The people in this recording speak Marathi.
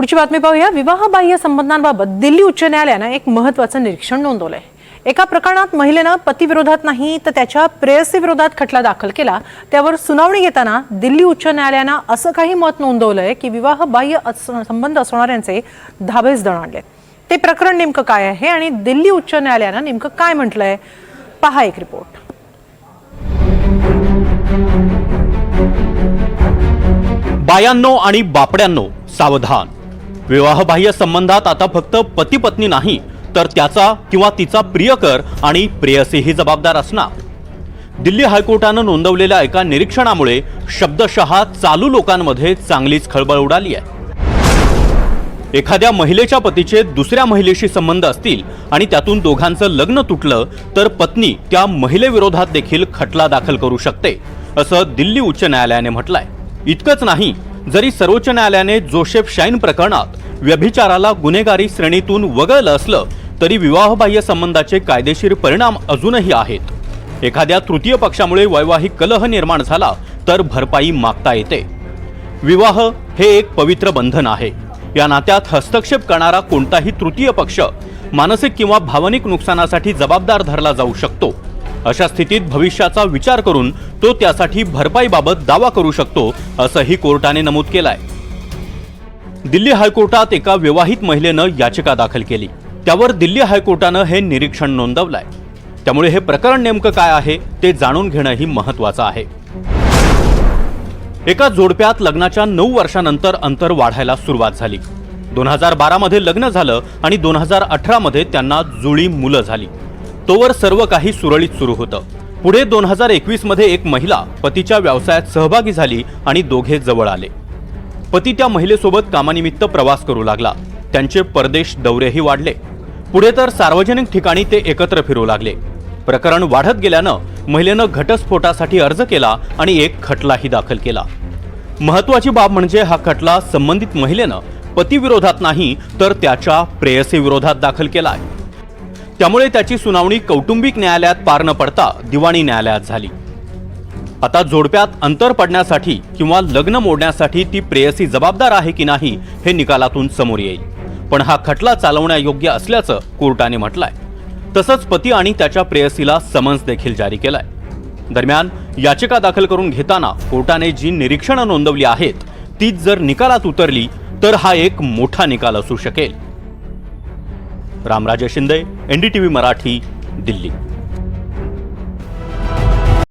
पुढची बातमी पाहूया. विवाहबाह्य संबंधांबाबत दिल्ली उच्च न्यायालयानं एक महत्वाचं निरीक्षण नोंदवलंय. एका प्रकरणात महिलेनं पतीविरोधात नाही तर त्याच्या प्रेयसी विरोधात खटला दाखल केला. त्यावर सुनावणी घेताना दिल्ली उच्च न्यायालयानं असं काही मत नोंदवलंय की विवाहबाह्य अस- संबंध असणाऱ्यांचे धाबेच दण आणले ते प्रकरण नेमकं काय आहे आणि दिल्ली उच्च न्यायालयानं नेमकं काय म्हटलंय? पहा एक रिपोर्ट. बायांनो आणि बापड्यांनो सावधान. विवाहबाह्य संबंधात आता फक्त पती पत्नी नाही तर त्याचा किंवा तिचा प्रियकर आणि प्रेयसीही जबाबदार असणार. दिल्ली हायकोर्टानं नोंदवलेल्या एका निरीक्षणामुळे शब्दशः चालू लोकांमध्ये चांगलीच खळबळ उडाली आहे. एखाद्या महिलेच्या पतीचे दुसऱ्या महिलेशी संबंध असतील आणि त्यातून दोघांचं लग्न तुटलं तर पत्नी त्या महिलेविरोधात देखील खटला दाखल करू शकते असं दिल्ली उच्च न्यायालयाने म्हटलंय. इतकंच नाही जरी सर्वोच्च न्यायालयाने जोसेफ शाईन प्रकरणात व्यभिचाराला गुन्हेगारी श्रेणीतून वगळलं असलं तरी विवाहबाह्य संबंधाचे कायदेशीर परिणाम अजूनही आहेत. एखाद्या तृतीय पक्षामुळे वैवाहिक कलह निर्माण झाला तर भरपाई मागता येते. विवाह हे एक पवित्र बंधन आहे. या नात्यात हस्तक्षेप करणारा कोणताही तृतीय पक्ष मानसिक किंवा भावनिक नुकसानासाठी जबाबदार धरला जाऊ शकतो. अशा स्थितीत भविष्याचा विचार करून तो त्यासाठी भरपाईबाबत दावा करू शकतो असंही कोर्टाने नमूद केलंय. दिल्ली हायकोर्टात एका विवाहित महिलेनं याचिका दाखल केली. त्यावर दिल्ली हायकोर्टानं हे निरीक्षण नोंदवलंय. त्यामुळे हे प्रकरण नेमकं काय आहे ते जाणून घेणंही महत्वाचं आहे. एका जोडप्यात लग्नाच्या नऊ वर्षानंतर अंतर वाढायला सुरुवात झाली. दोन हजार बारामध्ये लग्न झालं आणि दोन हजार अठरामध्ये त्यांना जुळी मुलं झाली. तोवर सर्व काही सुरळीत सुरू होतं. पुढे दोन हजार एकवीसमध्ये एक महिला पतीच्या व्यवसायात सहभागी झाली आणि दोघे जवळ आले. पती त्या महिलेसोबत कामानिमित्त प्रवास करू लागला. त्यांचे परदेश दौरेही वाढले. पुढे तर सार्वजनिक ठिकाणी ते एकत्र फिरू लागले. प्रकरण वाढत गेल्यानं महिलेनं घटस्फोटासाठी अर्ज केला आणि एक खटलाही दाखल केला. महत्वाची बाब म्हणजे हा खटला संबंधित महिलेनं पतीविरोधात नाही तर त्याच्या प्रेयसीविरोधात दाखल दाखल आहे त्यामुळे त्याची सुनावणी कौटुंबिक न्यायालयात पार न पडता दिवाणी न्यायालयात झाली. आता जोडप्यात अंतर पडण्यासाठी किंवा लग्न मोडण्यासाठी ती प्रेयसी जबाबदार आहे की नाही हे निकालातून समोर येईल. पण हा खटला चालवण्यायोग्य असल्याचं कोर्टाने म्हटलंय. तसंच पती आणि त्याच्या प्रेयसीला समन्स देखील जारी केलाय. दरम्यान याचिका दाखल करून घेताना कोर्टाने जी निरीक्षणं नोंदवली आहेत तीच जर निकालात उतरली तर हा एक मोठा निकाल असू शकेल. रामराजे शिंदे एनडीटीव्ही मराठी दिल्ली.